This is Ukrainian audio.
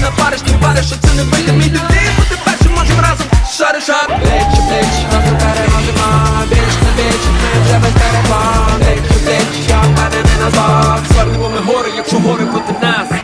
На напариш, не париш, це не вийде мій людей, бо ти першим можем разом шари шар Плечі, плечі, нас переможемо Більш не більш, ми вже без перепад Плечі, плечі, я мене не назвав? Сваримо ми гори, якщо гори проти нас.